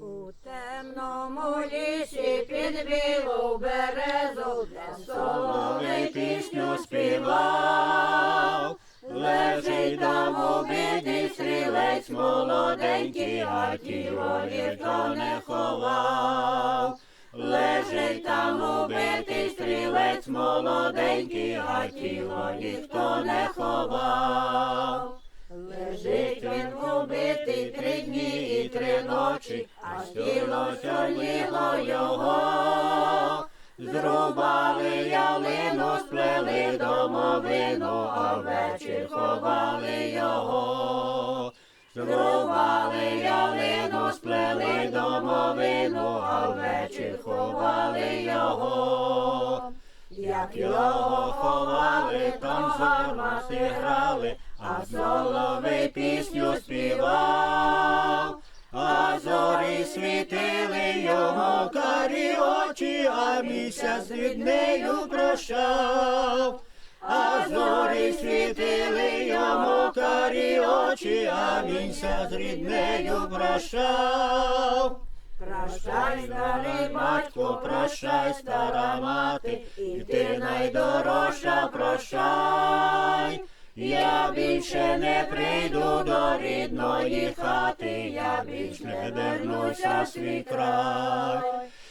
У темному лісі під білу березу, де соловей пісню співав, лежить там біді стрілець молоденький, а тіло ніхто не ховав. Лежить там убитий стрілець молоденький, а тіло ніхто не ховав. Він убитий три дні і три ночі, а тіло чорніло його. Зрубали ялину, сплели домовину, а ввечір ховали його. Зрубали ялину, сплели домовину, а ввечір ховали його. Як його ховали, там гармати грали, а соловей пісню співав, а зорі світили йому карі очі, а місяць від нею прощав. А зорі світили йому карі очі, а місяць ріднею прощав. Прощай, старий батько, прощай, стара мати, і ти найдорожча прощай. Я більше не прийду до рідної хати, я більше не вернуся в свій край.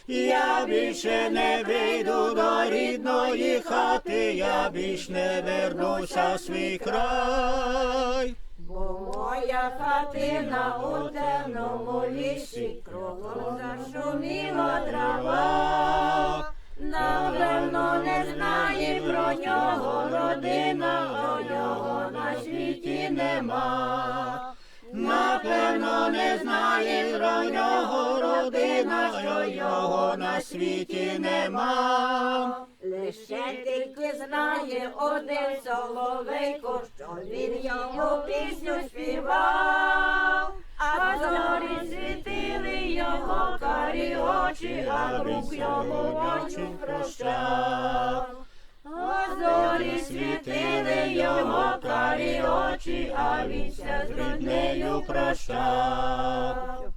Я більше не вийду до рідної хати, я більш не вернуся в свій край. Бо моя хатина у темному лісі, кругом зашуміла трава. Напевно, не знає про нього родина, а його нема. Напевно, не знає про нього родина, що його на світі нема. Лише тільки знає один соловейко, що він йому пісню співав, а зорі світили його карі очі, а рук його очі прощав. Ся з ріднею прощав.